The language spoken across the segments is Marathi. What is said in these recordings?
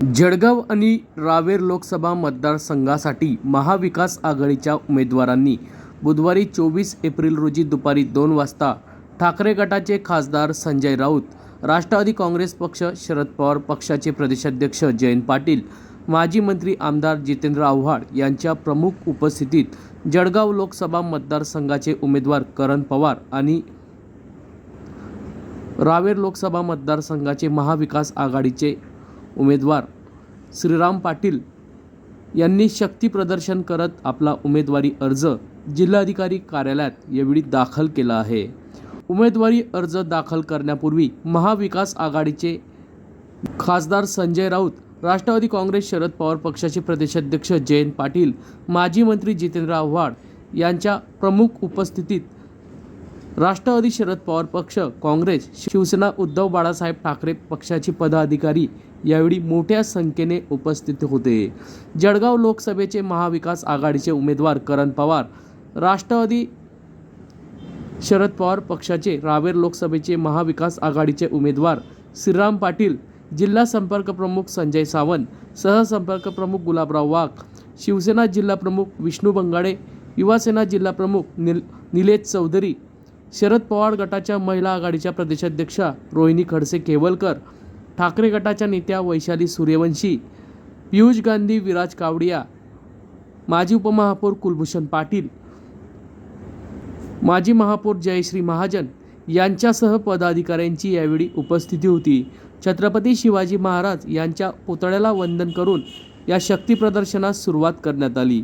जळगाव आणि रावेर लोकसभा मतदारसंघासाठी महाविकास आघाडीच्या उमेदवारांनी बुधवारी चोवीस एप्रिल रोजी दुपारी दोन वाजता ठाकरे गटाचे खासदार संजय राऊत राष्ट्रवादी काँग्रेस पक्ष शरद पवार पक्षाचे प्रदेशाध्यक्ष जयंत पाटील माजी मंत्री आमदार जितेंद्र आव्हाड यांच्या प्रमुख उपस्थितीत जळगाव लोकसभा मतदारसंघाचे उमेदवार करण पवार आणि रावेर लोकसभा मतदारसंघाचे महाविकास आघाडीचे उमेदवार श्रीराम पाटील यांनी शक्ती प्रदर्शन करत आपला उमेदवारी अर्ज जिल्हाधिकारी कार्यालयात यावेळी दाखल केला आहे. उमेदवारी अर्ज दाखल करण्यापूर्वी महाविकास आघाडीचे खासदार संजय राऊत राष्ट्रवादी काँग्रेस शरद पवार पक्षाचे प्रदेशाध्यक्ष जयंत पाटील माजी मंत्री जितेंद्र आव्हाड यांच्या प्रमुख उपस्थितीत राष्ट्रवादी शरद पवार पक्ष काँग्रेस शिवसेना उद्धव बाळासाहेब ठाकरे पक्षाचे पदाधिकारी यावेळी मोठ्या संख्येने उपस्थित होते. जळगाव लोकसभेचे महाविकास आघाडीचे उमेदवार करण पवार राष्ट्रवादी शरद पवार पक्षाचे रावेर लोकसभेचे महाविकास आघाडीचे उमेदवार श्रीराम पाटील जिल्हा संपर्क प्रमुख संजय सावंत सहसंपर्क प्रमुख गुलाबराव वाघ शिवसेना जिल्हा प्रमुख विष्णू बंगाडे युवासेना जिल्हा प्रमुख निल निलेश चौधरी शरद पवार गटाच्या महिला आघाडीच्या प्रदेशाध्यक्षा रोहिणी खडसे केवलकर ठाकरे गटाच्या नेत्या वैशाली सूर्यवंशी पियुष गांधी विराज कावडिया माजी उपमहापौर कुलभूषण पाटील माजी महापौर जयश्री महाजन यांच्यासह पदाधिकाऱ्यांची यावेळी उपस्थिती होती. छत्रपती शिवाजी महाराज यांच्या पुतळ्याला वंदन करून या शक्ती प्रदर्शनास सुरुवात करण्यात आली.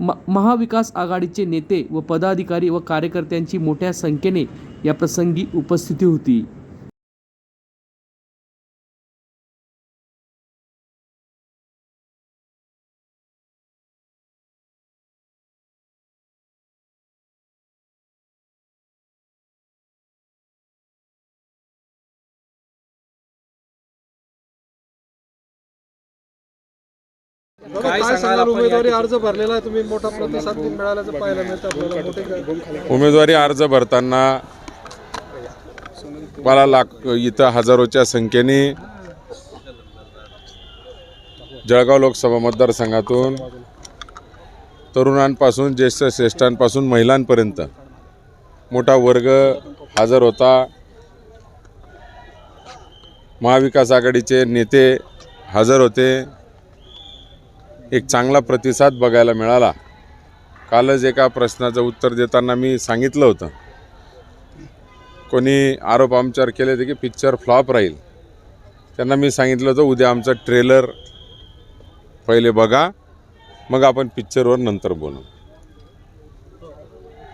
म महाविकास आघाडीचे नेते व पदाधिकारी व कार्यकर्त्यांची मोठ्या संख्येने या प्रसंगी उपस्थिती होती. काय सांगाल उमेदवारी अर्ज भरलेला आहे तुम्ही मोठा प्रतिसाद मिळाल्याचं पाहायला मिळतं आपल्याला. मोठे काय- उमेदवारी अर्ज भरताना मला लाख इथं हजारोच्या संख्येने जळगाव लोकसभा मतदारसंघातून तरुणांपासून ज्येष्ठ श्रेष्ठांपासून महिलांपर्यंत मोठा वर्ग हजर होता. महाविकास आघाडीचे नेते हजर होते. एक चांगला प्रतिसाद बघायला मिळाला. कालच एका प्रश्नाचं उत्तर देताना मी सांगितलं होतं. कोणी आरोप आमच्यावर केले होते की पिक्चर फ्लॉप राहील. त्यांना मी सांगितलं होतं उद्या आमचं ट्रेलर पहिले बघा मग आपण पिक्चरवर नंतर बोलू.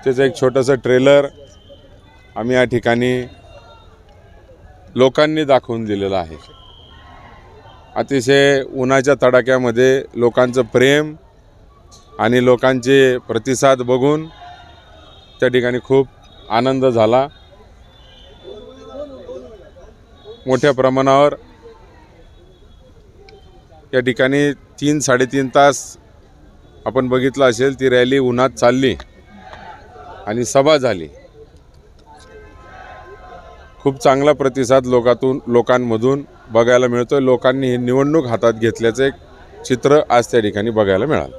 त्याचं एक छोटंसं ट्रेलर आम्ही या ठिकाणी लोकांनी दाखवून दिलेलं आहे. अतिशय उन्हाच्या तडाख्यामध्ये लोकांचं प्रेम आणि लोकांचे प्रतिसाद बघून त्या ठिकाणी खूप आनंद झाला. मोठ्या प्रमाणावर या ठिकाणी तीन साडेतीन तास आपण बघितलं असेल ती रॅली उन्हात चालली आणि सभा झाली. खूप चांगला प्रतिसाद लोकातून लोकांमधून बघायला मिळतोय. लोकांनी ही निवडणूक हातात घेतल्याचं एक चित्र आज त्या ठिकाणी बघायला मिळालं.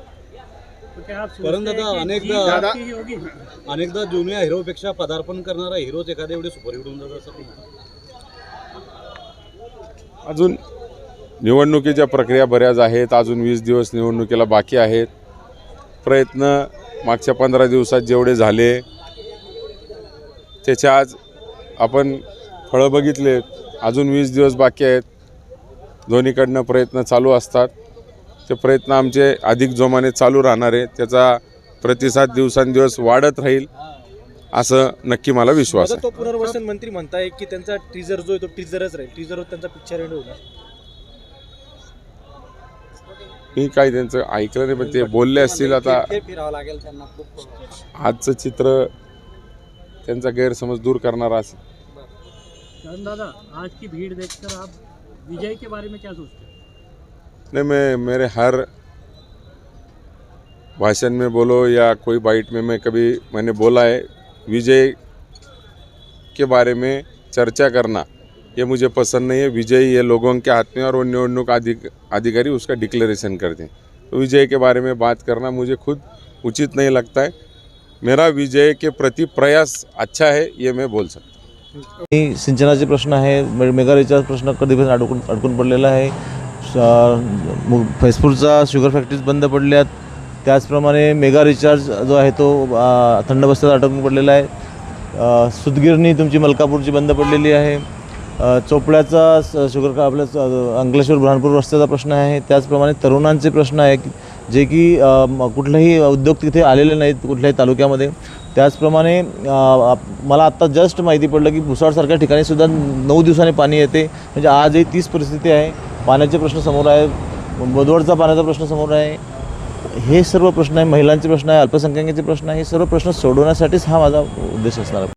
परंतु दादा अनेकदा अनेकदा जुन्या हिरोपेक्षा पदार्पण करणारा हिरोच एखाद्या एवढे सुपर हिट होऊन जात असं अजून निवडणुकीच्या प्रक्रिया बऱ्याच आहेत. अजून वीस दिवस निवडणुकीला बाकी आहेत. प्रयत्न मागच्या पंधरा दिवसात जेवढे झाले त्याचे आज आपण फळं बघितले अजून वीस दिवस बाकी आहेत. दोन्हीकडनं प्रयत्न चालू असतात. ते प्रयत्न आमचे अधिक जोमाने चालू राहणार आहे. त्याचा प्रतिसाद दिवसांदिवस वाढत राहील असं नक्की मला विश्वास आहे. तो पुनर्वसन मंत्री म्हणताय की त्यांचा टीजर जो आहे तो टीजरच राहील. टीजरवर त्यांचा पिक्चर एंड होणार. मी काही त्यांचं ऐकलं नाही पण ते बोलले असतील आता. फिरावं लागेल त्यांना खूप. आजचं चित्र त्यांचा गैरसमज दूर करणारा असेल. करण दादा, आज की भीड़ देखकर आप विजय के बारे में क्या सोचते हैं? नहीं, मैं, मेरे हर भाषण में बोलो या कोई बाइट में मैं कभी मैंने बोला है, विजय के बारे में चर्चा करना, ये मुझे पसंद नहीं है। विजय ये लोगों के हाथ में और वो निवडणूक अधिक, अधिकारी उसका डिक्लेरेशन करते हैं। तो विजय के बारे में बात करना मुझे खुद उचित नहीं लगता है। मेरा विजय के प्रति प्रयास अच्छा है, ये मैं बोल सकता सिंचनाचे प्रश्न आहे मे- म्हणजे मेगा रिचार्ज प्रश्न कधीपासून अडकून अडकून पडलेला आहे. फैसपूरचा फैजपूरचा शुगर फॅक्टरीज बंद पडल्यात. त्याचप्रमाणे मेगा रिचार्ज जो आहे तो थंड बस्त्यात अडकून पडलेला आहे. सुदगिरणी तुमची मलकापूरची बंद पडलेली आहे. चोपड्याचा शुगर का आपल्या अंकलेश्वर बुरहानपूर रस्त्याचा प्रश्न आहे. त्याचप्रमाणे तरुणांचे प्रश्न आहे की- जे की अ, कुठलेही उद्योग तिथे आलेले नाहीत कुठल्याही तालुक्यामध्ये. त्याचप्रमाणे आप- मला आत्ता जस्ट माहिती पडलं की भुसाळसारख्या ठिकाणीसुद्धा नऊ दिवसाने पाणी येते. म्हणजे आजही तीच परिस्थिती आहे. पाण्याचे प्रश्न समोर आहे. बदवडचा पाण्याचा प्रश्न समोर आहे. हे सर्व प्रश्न आहे. महिलांचे प्रश्न आहे. अल्पसंख्याकांचे प्रश्न आहे. हे सर्व प्रश्न सोडवण्यासाठीच हा माझा उद्देश असणार आहे.